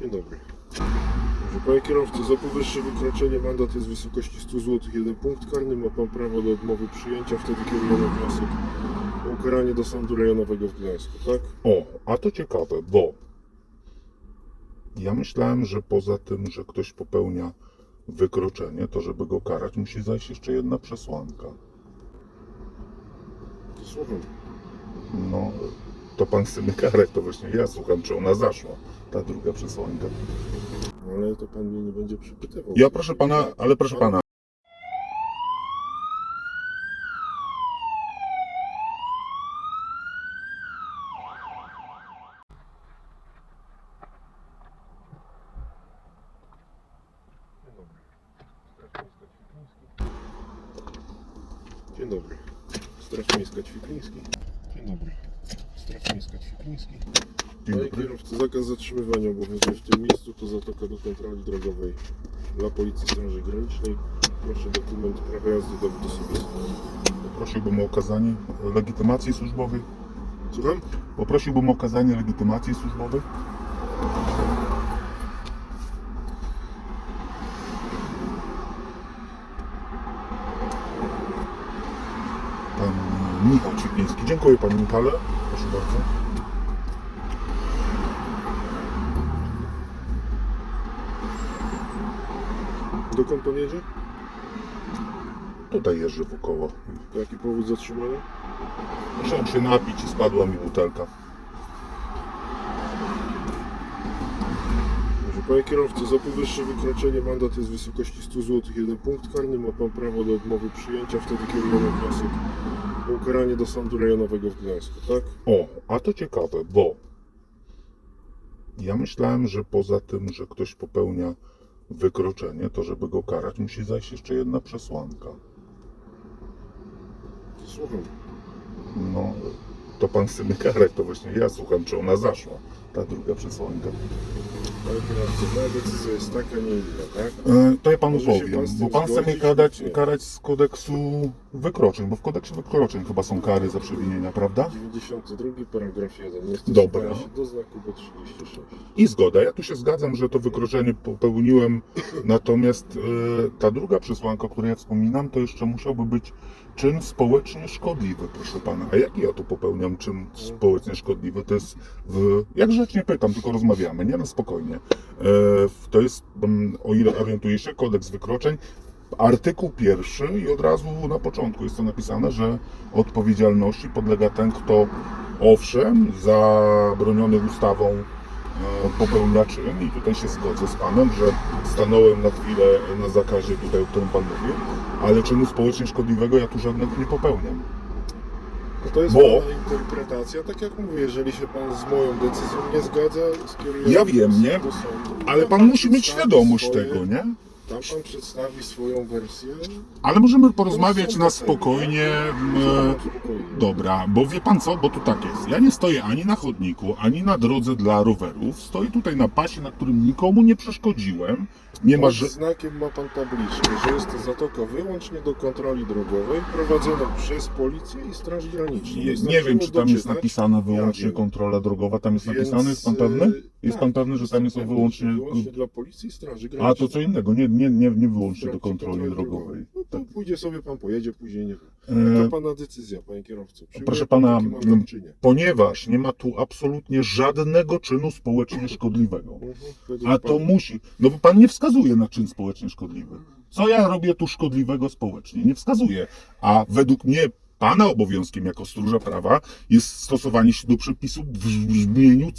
Dzień dobry. Proszę Panie kierowcy, za powyższe wykroczenie mandat jest w wysokości 100 zł. Jeden punkt karny ma Pan prawo do odmowy przyjęcia, wtedy kierujemy wniosek o ukaranie do sądu rejonowego w Gdańsku, tak? O, a to ciekawe, bo ja myślałem, że poza tym, że ktoś popełnia wykroczenie, to żeby go karać, musi zajść jeszcze jedna przesłanka. Słucham. No, to pan karać, to właśnie ja słucham, czy ona zaszła, ta druga przesłanka. No, ale to Pan mnie nie będzie przypytywał. Ja proszę pana, ale proszę pana, Dzień dobry. Straż Miejska Ćwikliński. Dzień dobry. Straż Miejska Ćwikliński. dzień Panie dobry. kierowcy, zakaz zatrzymywania obowiązuje w tym miejscu, to zatoka do kontroli drogowej dla Policji Straży Granicznej. Proszę dokument prawa jazdy dowód osobisty. Prosiłbym o okazanie legitymacji służbowej. Słucham? Poprosiłbym o okazanie legitymacji służbowej. Pan Michał Cipliński. Dziękuję Panie Michale. Proszę bardzo. Dokąd pan jedzie? Tutaj jeżdżę wokoło. Jaki powód zatrzymania? Musiałem się napić i spadła mi butelka. Panie kierowcy, za powyższe wykroczenie mandat jest w wysokości 100 zł. Jeden punkt karny ma Pan prawo do odmowy przyjęcia, wtedy kierujemy wniosek o ukaranie do sądu rejonowego w Gdańsku, tak? O, a to ciekawe, bo ja myślałem, że poza tym, że ktoś popełnia wykroczenie, to żeby go karać, musi zajść jeszcze jedna przesłanka. Słucham. No, to pan chce mnie karać, to właśnie ja słucham, czy ona zaszła, ta druga przesłanka. Kierowcy, moja decyzja jest taka, nie inna, tak? E, to ja panu Może się powiem, pan z tym bo pan chce mnie zgodzić, karać, nie? karać z kodeksu wykroczeń, bo w kodeksie wykroczeń chyba są kary za przewinienia, prawda? 92 paragraf 1. Jest Dobra. się do znaku B36. I zgoda, ja tu się zgadzam, że to wykroczenie popełniłem, natomiast e, ta druga przesłanka, o której ja wspominam, to jeszcze musiałby być czyn społecznie szkodliwy, proszę pana. A jaki ja tu popełniam czyn społecznie szkodliwy? To jest, w, ja grzecznie pytam, tylko rozmawiamy, nie? No spokojnie. E, to jest, mm, o ile orientuję się, kodeks wykroczeń, artykuł pierwszy i od razu na początku jest to napisane, że odpowiedzialności podlega ten, kto owszem, zabroniony ustawą e, popełnia czyn i tutaj się zgodzę z Panem, że stanąłem na chwilę na zakazie tutaj, o którym Pan mówił, ale czynu społecznie szkodliwego ja tu żadnego nie popełniam. No to jest Bo- Pana interpretacja. Tak jak mówię, jeżeli się Pan z moją decyzją nie zgadza, skierujemy Ja wiem, nie? Ale Pan musi mieć świadomość swoje- tego, nie? Tam Pan przedstawi swoją wersję. Ale możemy porozmawiać na spokojnie. e. Dobra, bo wie pan co, bo tu tak jest. Ja nie stoję ani na chodniku, ani na drodze dla rowerów. Stoję tutaj na pasie, na którym nikomu nie przeszkodziłem. Nie ma Pod że... znakiem ma pan tabliczkę, że jest to zatoka wyłącznie do kontroli drogowej prowadzona przez policję i straż graniczną. Nie, nie Wystarczyło wiem, czy tam jest doczytać. napisane wyłącznie wiem. kontrola drogowa. Tam jest Więc, napisane, jest pan e, pewny? Jest tak, pan pewny, że tam jest jestem pewny, wyłącznie. Wyłącznie dla policji i straży A granicznej. to co innego, nie, nie, nie, nie wyłącznie do kontroli drogowej. No to pójdzie sobie pan, pojedzie później, nie wiem. E, To pana decyzja, panie kierowco. Przyjmuje proszę pan pana, taki mandat, czy nie? Ponieważ nie ma tu absolutnie żadnego czynu społecznie szkodliwego. Mhm, według A to pana. musi. No bo pan nie wskazuje na czyn społecznie szkodliwy. Co ja robię tu szkodliwego społecznie? Nie wskazuje. A według mnie pana obowiązkiem jako stróża prawa jest stosowanie się do przepisów w brzmieniu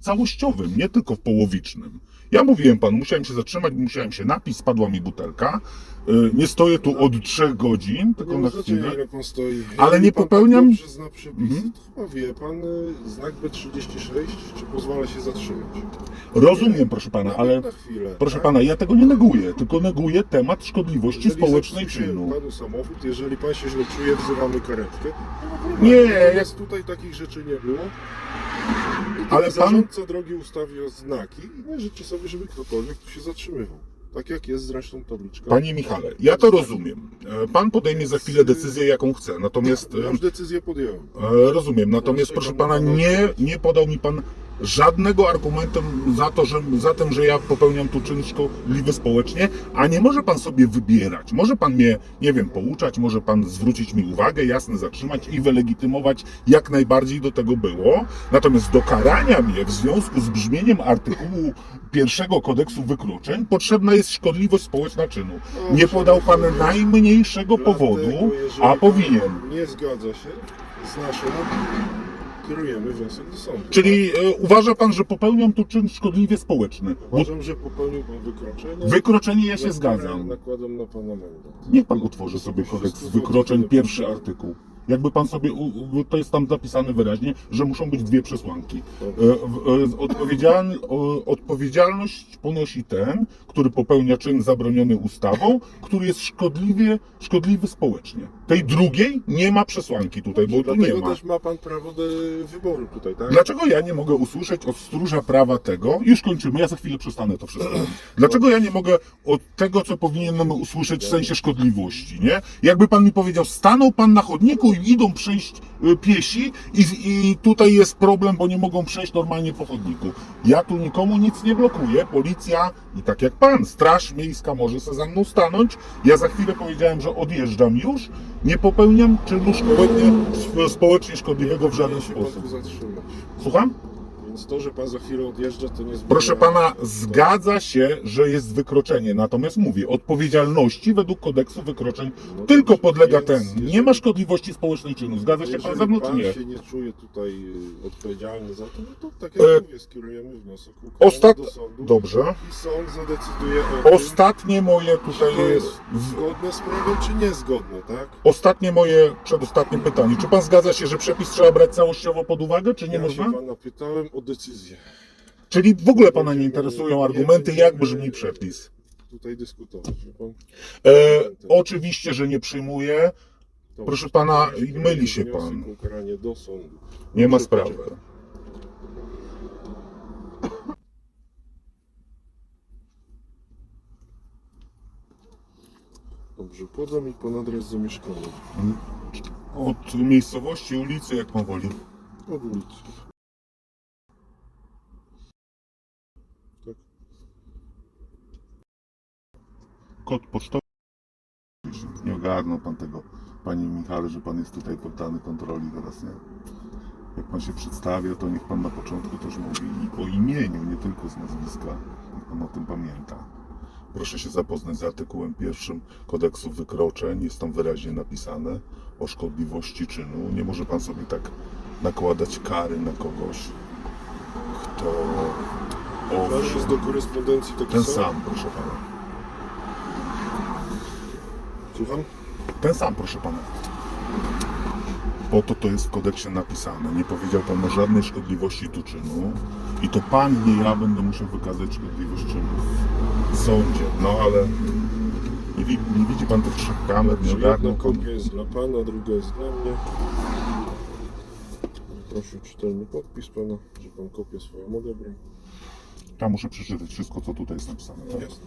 całościowym, nie tylko w połowicznym. Ja mówiłem panu, musiałem się zatrzymać, musiałem się napić, spadła mi butelka. Y, Nie stoję tu od trzech godzin, tylko na chwilę. ile pan stoi. Ale nie pan popełniam- Tak dobrze zna przepisy, Mhm. to chyba wie pan, y, znak B36, czy pozwala się zatrzymać. Rozumiem, proszę pana, Nawet ale na chwilę, proszę tak? pana, ja tego nie neguję, tylko neguję temat szkodliwości Jeżeli społecznej zepsuje czynu. panu samochód, jeżeli pan się źle czuje, wzywamy karetkę. Nie, Natomiast tutaj takich rzeczy nie było. I Ale Ale pan- zarządca drogi ustawi o znaki i nie życzy sobie, żeby ktokolwiek tu się zatrzymywał. Tak jak jest zresztą tabliczka. Panie Michale, ja to rozumiem. E, Pan podejmie za chwilę decyzję, jaką chce. Natomiast Ja już decyzję podjąłem. e, rozumiem. Natomiast proszę pana, nie, nie podał mi pan żadnego argumentu za to, że, za tym, że ja popełniam tu czyn szkodliwy społecznie, a nie może pan sobie wybierać. Może pan mnie, nie wiem, pouczać, może pan zwrócić mi uwagę, jasne, zatrzymać i wylegitymować jak najbardziej do tego było. Natomiast do karania mnie w związku z brzmieniem artykułu pierwszego kodeksu wykroczeń potrzebna jest szkodliwość społeczna czynu. Nie podał pan najmniejszego powodu, a powinien. Nie zgadza się z naszą kierujemy wniosek do sądu. Czyli e, uważa pan, że popełniam tu czyn szkodliwie społeczny? Bo Uważam, że popełnił pan wykroczenie. wykroczenie ja się na które zgadzam. Nakładam na pana mandat. Niech pan otworzy sobie kodeks wykroczeń, pierwszy artykuł. Jakby pan sobie, u- u- to jest tam zapisane wyraźnie, że muszą być dwie przesłanki. E, e, Odpowiedzialny, o- odpowiedzialność ponosi ten, który popełnia czyn zabroniony ustawą, który jest szkodliwie, szkodliwy społecznie. Tej drugiej nie ma przesłanki tutaj, bo tu nie Dlatego ma. też ma pan prawo do wyboru tutaj, tak? Dlaczego ja nie mogę usłyszeć od stróża prawa tego, już kończymy, ja za chwilę przestanę to wszystko. Dlaczego ja nie mogę od tego, co powinienem usłyszeć w sensie szkodliwości, nie? Jakby pan mi powiedział, stanął pan na chodniku idą przejść y, piesi i, i tutaj jest problem, bo nie mogą przejść normalnie po chodniku. Ja tu nikomu nic nie blokuję, policja i tak jak pan, straż miejska może se za mną stanąć. Ja za chwilę powiedziałem, że odjeżdżam już, nie popełniam czynu szkodliwie, społecznie szkodliwego w żaden sposób. Słucham? Więc to, że pan za chwilę odjeżdża, to nie. Proszę pana, zgadza się, że jest wykroczenie. Natomiast mówię, odpowiedzialności według kodeksu wykroczeń No tylko dobrze, podlega więc ten. jeżeli- Nie ma szkodliwości społecznej czynu. Zgadza się pan Jeżeli ze mną, czy pan nie? się nie czuje tutaj y, odpowiedzialny za to, no to tak jak E, mówię, skierujemy wniosek ukarany Ostat... do sądu Dobrze. i sąd zadecyduje o tym, Ostatnie moje czy tutaj to jest w- zgodne z prawem, czy niezgodne, tak? Ostatnie moje, przedostatnie pytanie. Czy pan zgadza się, że przepis trzeba brać całościowo pod uwagę, czy nie ja można? się pana pytałem o decyzję. Czyli w ogóle pana nie interesują argumenty, jak brzmi przepis? Tutaj dyskutować, pan? E, oczywiście, że nie przyjmuję. Dobrze, Proszę pana, myli się pan. Nie ma sprawy. Dobrze, poda mi pan adres zamieszkania. Od miejscowości, ulicy, jak pan woli. Od ulicy. Kod pocztowy. Nie ogarnął pan tego, panie Michale, że pan jest tutaj poddany kontroli teraz, nie? Jak pan się przedstawia, to niech pan na początku też mówi i o imieniu, nie tylko z nazwiska. Niech pan o tym pamięta. Proszę się zapoznać z artykułem pierwszym kodeksu wykroczeń. Jest tam wyraźnie napisane o szkodliwości czynu. Nie może pan sobie tak nakładać kary na kogoś, kto owszem, jest do korespondencji taki ten sam, proszę pana. Słucham? Ten sam, proszę pana. Po to to jest w kodeksie napisane. Nie powiedział pan o żadnej szkodliwości tu czynu. I to pan, nie ja, będę musiał wykazać szkodliwość czynu w sądzie. No ale nie, wi- nie widzi pan tych trzech kamer, nie ogarnął kopia jest dla pana, druga jest dla mnie. Proszę czytelny podpis pana, że pan kopię swoją odebrał. Ja muszę przeczytać wszystko, co tutaj jest napisane. Tak? Jasne.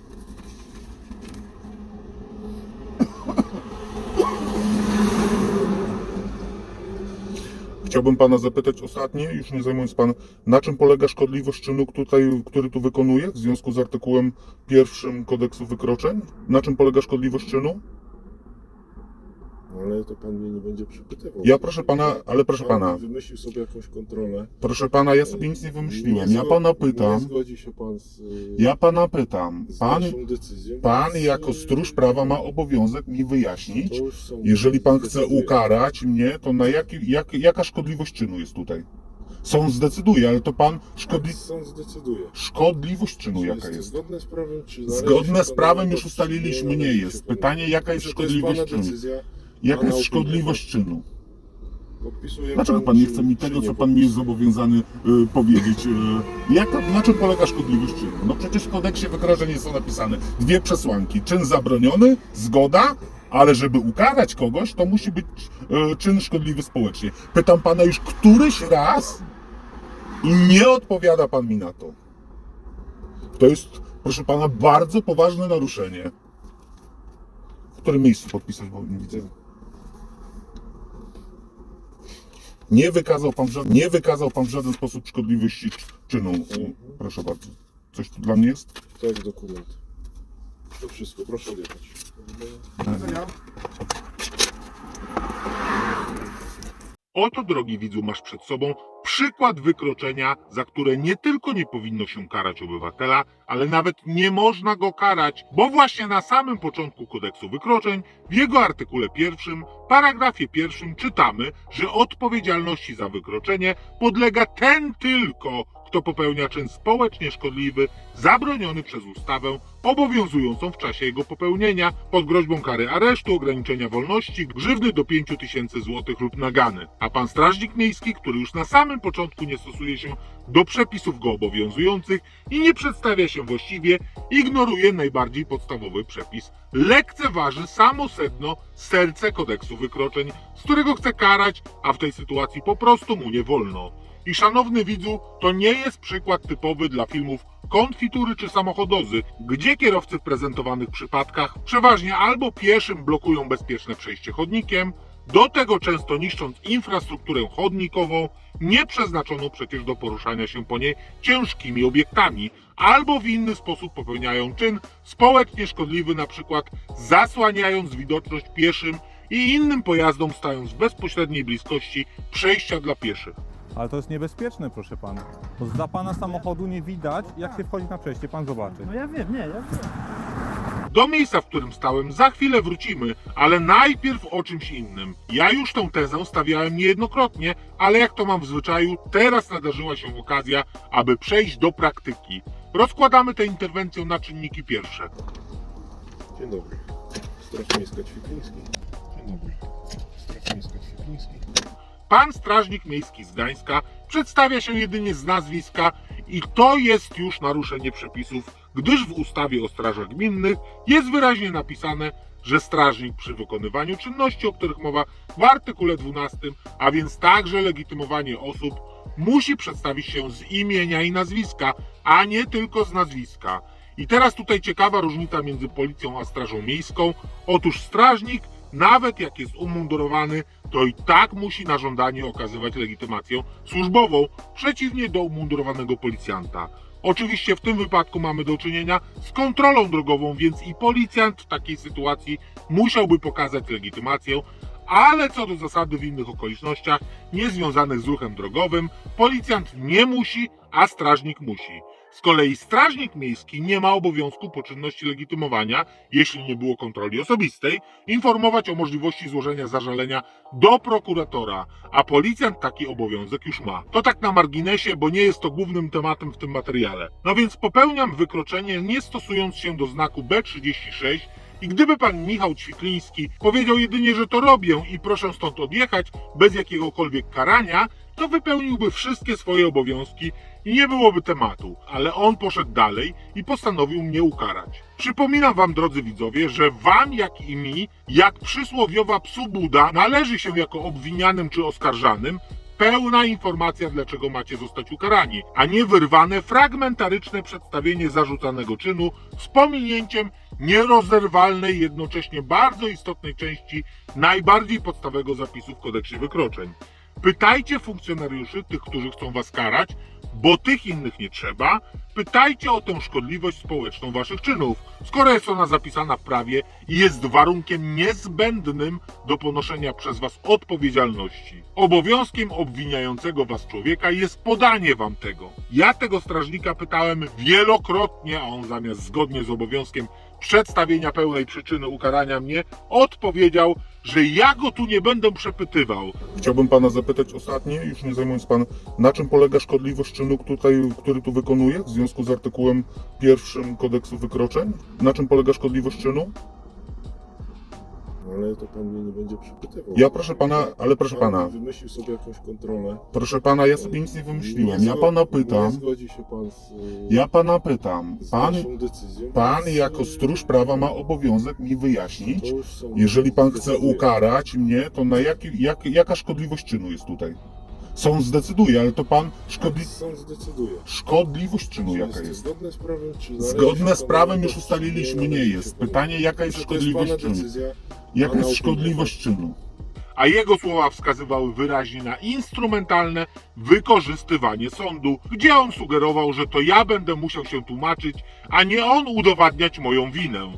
Chciałbym pana zapytać ostatnie, już nie zajmując pan, na czym polega szkodliwość czynu, tutaj, który tu wykonuje w związku z artykułem pierwszym kodeksu wykroczeń? Na czym polega szkodliwość czynu? No ale to pan mnie nie będzie przepytywał. Ja proszę pana, ale proszę Pan pana, wymyślił sobie jakąś kontrolę. proszę pana, ja sobie nic nie wymyśliłem. Ja zgo- pana Nie pytam, zgodzi się pan z, y, ja pana pytam. z Pan, naszą decyzją. pan więc, jako y, stróż prawa ma obowiązek mi wyjaśnić, to już sąd jeżeli pan chce ukarać mnie, to na jaki, jak, jaka szkodliwość czynu jest tutaj? Sąd zdecyduje, ale to pan szkodli, Sąd zdecyduje. szkodliwość czynu Czy jaka jest zgodne z prawem, czy należy się Zgodne z panu prawem już czy ustaliliśmy, nie należy jest. panu- Pytanie, jaka jest Że to jest szkodliwość pana czynu? decyzja. Jaka jest szkodliwość czynu? Dlaczego pan nie chce mi tego, co pan mi jest zobowiązany y, powiedzieć? Y, jak, na czym polega szkodliwość czynu? No przecież w kodeksie wykroczeń to napisane. Dwie przesłanki. Czyn zabroniony, zgoda, ale żeby ukarać kogoś, to musi być y, czyn szkodliwy społecznie. Pytam pana już któryś raz i nie odpowiada pan mi na to. To jest, proszę pana, bardzo poważne naruszenie. W którym miejscu podpisać, bo nie widzę. Nie wykazał pan w żaden, nie wykazał pan w żaden sposób szkodliwości czynu. Proszę bardzo. Coś tu dla mnie jest? Tak, dokument. To wszystko, proszę odjechać. Oto, drogi widzu, masz przed sobą przykład wykroczenia, za które nie tylko nie powinno się karać obywatela, ale nawet nie można go karać, bo właśnie na samym początku kodeksu wykroczeń, w jego artykule pierwszym, paragrafie pierwszym czytamy, że odpowiedzialności za wykroczenie podlega ten tylko, kto popełnia czyn społecznie szkodliwy, zabroniony przez ustawę obowiązującą w czasie jego popełnienia pod groźbą kary aresztu, ograniczenia wolności, grzywny do 5 tysięcy złotych lub nagany. A pan strażnik miejski, który już na samym początku nie stosuje się do przepisów go obowiązujących i nie przedstawia się właściwie, ignoruje najbardziej podstawowy przepis. Lekceważy samo sedno, serce kodeksu wykroczeń, z którego chce karać, a w tej sytuacji po prostu mu nie wolno. I szanowny widzu, to nie jest przykład typowy dla filmów konfitury czy samochodozy, gdzie kierowcy w prezentowanych przypadkach przeważnie albo pieszym blokują bezpieczne przejście chodnikiem, do tego często niszcząc infrastrukturę chodnikową, nie przeznaczoną przecież do poruszania się po niej ciężkimi obiektami, albo w inny sposób popełniają czyn społecznie szkodliwy, przykład zasłaniając widoczność pieszym i innym pojazdom stając w bezpośredniej bliskości przejścia dla pieszych. Ale to jest niebezpieczne, proszę pana. Bo za pana samochodu nie widać, jak się wchodzi na przejście, pan zobaczy. No ja wiem, nie, ja wiem. Do miejsca, w którym stałem, za chwilę wrócimy, ale najpierw o czymś innym. Ja już tę tezę stawiałem niejednokrotnie, ale jak to mam w zwyczaju, teraz nadarzyła się okazja, aby przejść do praktyki. Rozkładamy tę interwencję na czynniki pierwsze. Dzień dobry. Straż Miejska Ćwikliński. Dzień dobry. Straż Miejska Ćwikliński. Pan strażnik miejski z Gdańska przedstawia się jedynie z nazwiska i to jest już naruszenie przepisów, gdyż w ustawie o strażach gminnych jest wyraźnie napisane, że strażnik przy wykonywaniu czynności, o których mowa w artykule 12, a więc także legitymowanie osób, musi przedstawić się z imienia i nazwiska, a nie tylko z nazwiska. I teraz tutaj ciekawa różnica między policją a strażą miejską. Otóż strażnik nawet jak jest umundurowany, to i tak musi na żądanie okazywać legitymację służbową, przeciwnie do umundurowanego policjanta. Oczywiście w tym wypadku mamy do czynienia z kontrolą drogową, więc i policjant w takiej sytuacji musiałby pokazać legitymację, ale co do zasady w innych okolicznościach niezwiązanych z ruchem drogowym, policjant nie musi, a strażnik musi. Z kolei strażnik miejski nie ma obowiązku po czynności legitymowania, jeśli nie było kontroli osobistej, informować o możliwości złożenia zażalenia do prokuratora, a policjant taki obowiązek już ma. To tak na marginesie, bo nie jest to głównym tematem w tym materiale. No więc popełniam wykroczenie nie stosując się do znaku B36 i gdyby pan Michał Ćwikliński powiedział jedynie, że to robię i proszę stąd odjechać bez jakiegokolwiek karania, to wypełniłby wszystkie swoje obowiązki i nie byłoby tematu, ale on poszedł dalej i postanowił mnie ukarać. Przypominam wam, drodzy widzowie, że wam, jak i mi, jak przysłowiowa psu Buda, należy się jako obwinianym czy oskarżanym pełna informacja, dlaczego macie zostać ukarani, a nie wyrwane, fragmentaryczne przedstawienie zarzucanego czynu z pominięciem nierozerwalnej, jednocześnie bardzo istotnej części najbardziej podstawowego zapisu w kodeksie wykroczeń. Pytajcie funkcjonariuszy, tych, którzy chcą was karać, bo tych innych nie trzeba. Pytajcie o tę szkodliwość społeczną waszych czynów, skoro jest ona zapisana w prawie i jest warunkiem niezbędnym do ponoszenia przez was odpowiedzialności. Obowiązkiem obwiniającego was człowieka jest podanie wam tego. Ja tego strażnika pytałem wielokrotnie, a on zamiast zgodnie z obowiązkiem przedstawienia pełnej przyczyny ukarania mnie, odpowiedział, że ja go tu nie będę przepytywał. Chciałbym pana zapytać ostatnie, już nie zajmując pan, na czym polega szkodliwość czynu, tutaj, który tu wykonuje w związku z artykułem pierwszym kodeksu wykroczeń? Na czym polega szkodliwość czynu? Ale to pan mnie nie będzie przypytywał. Ja proszę pana, ale proszę Pan pana, Wymyślił sobie jakąś kontrolę. proszę pana, ja sobie nic nie wymyśliłem. Nie Ja zgo- pana Nie pytam, zgodzi się pan z, y, ja pana pytam, z pan, naszą decyzją. pan więc, jako y, stróż prawa ma obowiązek mi wyjaśnić, to już są- Jeżeli pan chce decyduje. ukarać mnie, to na jaki, jak, jaka szkodliwość czynu jest tutaj? Sąd zdecyduje, ale to pan szkodli, Sąd zdecyduje. szkodliwość czynu Czy jaka jest jest? zgodne z prawem, czy należy Zgodne z prawem już ustaliliśmy, nie należy jest. Pytanie, jaka jest To jest szkodliwość pana czynu? decyzja. Jaka jest szkodliwość czynu? a jego słowa wskazywały wyraźnie na instrumentalne wykorzystywanie sądu, gdzie on sugerował, że to ja będę musiał się tłumaczyć, a nie on udowadniać moją winę.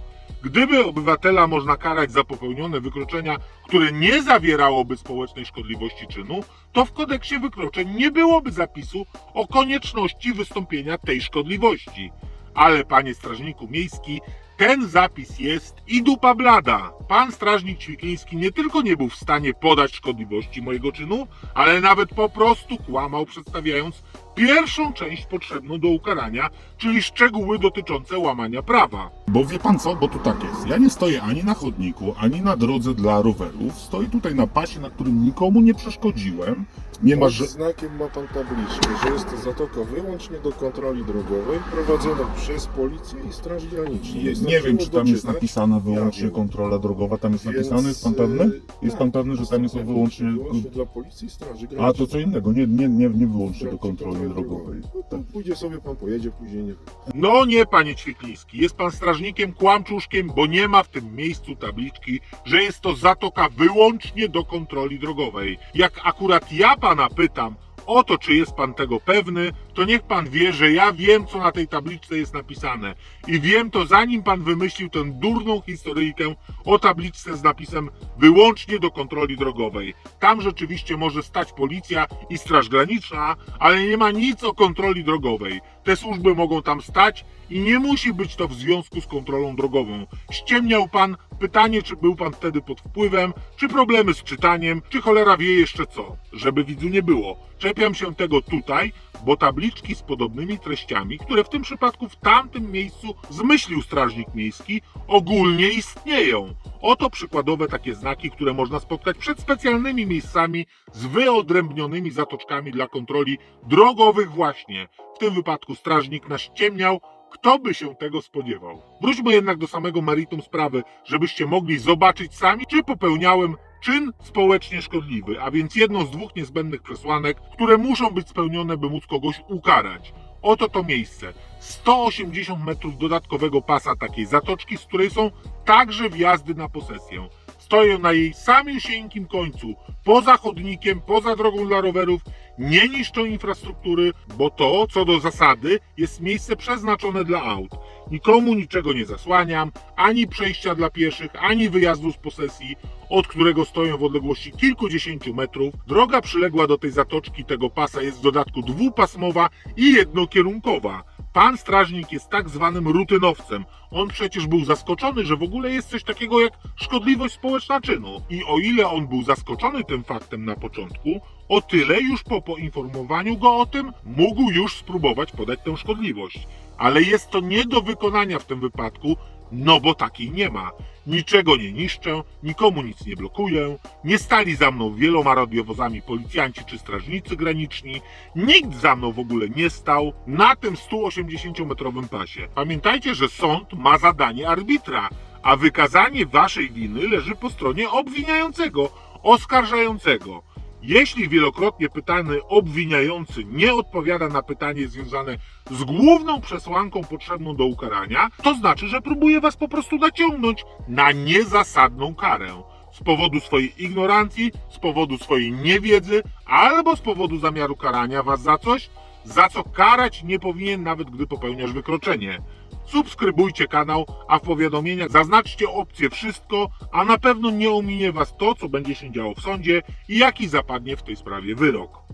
Gdyby obywatela można karać za popełnione wykroczenia, które nie zawierałoby społecznej szkodliwości czynu, to w kodeksie wykroczeń nie byłoby zapisu o konieczności wystąpienia tej szkodliwości. Ale panie strażniku miejski, ten zapis jest i dupa blada. Pan strażnik Ćwikliński nie tylko nie był w stanie podać szkodliwości mojego czynu, ale nawet po prostu kłamał, przedstawiając pierwszą część potrzebną do ukarania, czyli szczegóły dotyczące łamania prawa. Bo wie pan co, bo tu tak jest. Ja nie stoję ani na chodniku, ani na drodze dla rowerów. Stoję tutaj na pasie, na którym nikomu nie przeszkodziłem. Nie ma Pod że... znakiem ma pan tabliczkę, że jest to zatoka wyłącznie do kontroli drogowej prowadzona przez policję i straż graniczną. Nie, nie wiem, czy tam jest napisane wyłącznie kontrola drogowa. Tam jest napisane, jest pan e, pewny? Jest pan tak, pewny, że tam jest tak, wyłącznie... Dla policji i straży A to co innego, nie, nie, nie, nie wyłącznie do kontroli drogowej. No to pójdzie sobie pan, pojedzie, później nie. No nie, panie Ćwikliński, jest pan strażnikiem kłamczuszkiem, bo nie ma w tym miejscu tabliczki, że jest to zatoka wyłącznie do kontroli drogowej. Jak akurat ja pana pytam o to, czy jest pan tego pewny, to niech pan wie, że ja wiem, co na tej tabliczce jest napisane. I wiem to zanim pan wymyślił tę durną historyjkę o tabliczce z napisem wyłącznie do kontroli drogowej. Tam rzeczywiście może stać policja i straż graniczna, ale nie ma nic o kontroli drogowej. Te służby mogą tam stać i nie musi być to w związku z kontrolą drogową. Ściemniał pan pytanie, czy był pan wtedy pod wpływem, czy problemy z czytaniem, czy cholera wie jeszcze co, żeby widzu nie było. Czepiam się tego tutaj, bo tabliczki z podobnymi treściami, które w tym przypadku w tamtym miejscu zmyślił strażnik miejski, ogólnie istnieją. Oto przykładowe takie znaki, które można spotkać przed specjalnymi miejscami z wyodrębnionymi zatoczkami dla kontroli drogowych właśnie. W tym wypadku strażnik nas ściemniał, kto by się tego spodziewał? Wróćmy jednak do samego meritum sprawy, żebyście mogli zobaczyć sami, czy popełniałem czyn społecznie szkodliwy, a więc jedną z dwóch niezbędnych przesłanek, które muszą być spełnione, by móc kogoś ukarać. Oto to miejsce. 180 metrów dodatkowego pasa takiej zatoczki, z której są także wjazdy na posesję. Stoją na jej samiusieńkim końcu, poza chodnikiem, poza drogą dla rowerów, nie niszczą infrastruktury, bo to, co do zasady, jest miejsce przeznaczone dla aut. Nikomu niczego nie zasłaniam, ani przejścia dla pieszych, ani wyjazdu z posesji, od którego stoją w odległości kilkudziesięciu metrów. Droga przyległa do tej zatoczki tego pasa jest w dodatku dwupasmowa i jednokierunkowa. Pan strażnik jest tak zwanym rutynowcem. On przecież był zaskoczony, że w ogóle jest coś takiego jak szkodliwość społeczna czynu. I o ile on był zaskoczony tym faktem na początku, o tyle już po poinformowaniu go o tym mógł już spróbować podać tę szkodliwość. Ale jest to nie do wykonania w tym wypadku, no bo takiej nie ma. Niczego nie niszczę, nikomu nic nie blokuję, nie stali za mną wieloma radiowozami policjanci czy strażnicy graniczni, nikt za mną w ogóle nie stał na tym 180-metrowym pasie. Pamiętajcie, że sąd ma zadanie arbitra, a wykazanie waszej winy leży po stronie obwiniającego, oskarżającego. Jeśli wielokrotnie pytany obwiniający nie odpowiada na pytanie związane z główną przesłanką potrzebną do ukarania, to znaczy, że próbuje was po prostu naciągnąć na niezasadną karę. Z powodu swojej ignorancji, z powodu swojej niewiedzy, albo z powodu zamiaru karania was za coś, za co karać nie powinien nawet gdy popełniasz wykroczenie. Subskrybujcie kanał, a w powiadomieniach zaznaczcie opcję wszystko, a na pewno nie ominie was to, co będzie się działo w sądzie i jaki zapadnie w tej sprawie wyrok.